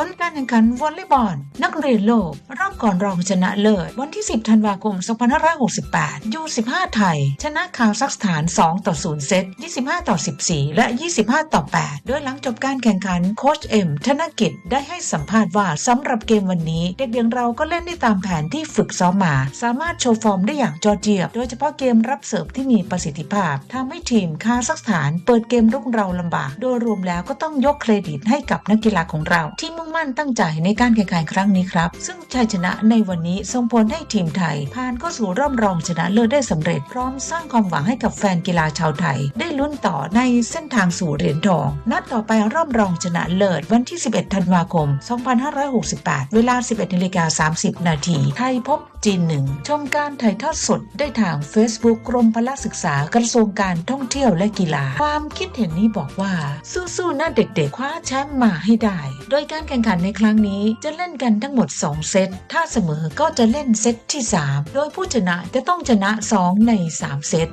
ผลการแข่งขันวอลเลย์บอล นักเรียนโลก รอบก่อนรองชนะเลิศ วันที่ 10 ธันวาคม 2568ยู15 ไทย ชนะคาซัคสถาน 2 ต่อ 0 เซต 25 ต่อ 14 และ 25 ต่อ 8 โดยหลังจบการแข่งขันโค้ชเอ็มธนกิจได้ให้สัมภาษณ์ว่าสำหรับเกมวันนี้ เด็กๆเราก็เล่นได้ตามแผนที่ฝึกซ้อมมา สามารถโชว์ฟอร์มได้อย่างจอเจียบ โดยเฉพาะเกมรับเสิร์ฟที่มีประสิทธิภาพทำให้ทีมคาซัคสถาน เปิดเกมรุกเราลำบาก โดยรวมแล้วก็ต้องยกเครดิตให้กับนักกีฬาของเราที่มุ่ง มั่นตั้งใจในการแข่งขันครั้งนี้ครับ ซึ่งชัยชนะในวันนี้ส่งผลให้ทีมไทย ผ่านเข้าสู่รอบรองชนะเลิศได้สำเร็จพร้อมสร้างความหวังให้กับแฟนกีฬาชาวไทย ได้ลุ้นต่อในเส้นทางสู่เหรียญทอง นัดต่อไปรอบรองชนะเลิศวันที่ 11 ธันวาคม 2568 เวลา 11นาฬิกา30 นาทีไทยพบจีนหนึ่งชมการถ่ายทอดสดได้ทาง Facebook กรมพละศึกษากระทรวงการท่องเที่ยวและกีฬา ความคิดเห็นนี้บอกว่า สู้ๆนะเด็กๆคว้าแชมป์มาให้ได้ โดยการแข่งขันในครั้งนี้จะเล่นกันทั้งหมด 2 เซต ถ้าเสมอก็จะเล่นเซตที่ 3 โดยผู้ชนะจะต้องชนะ 2 ใน 3 เซต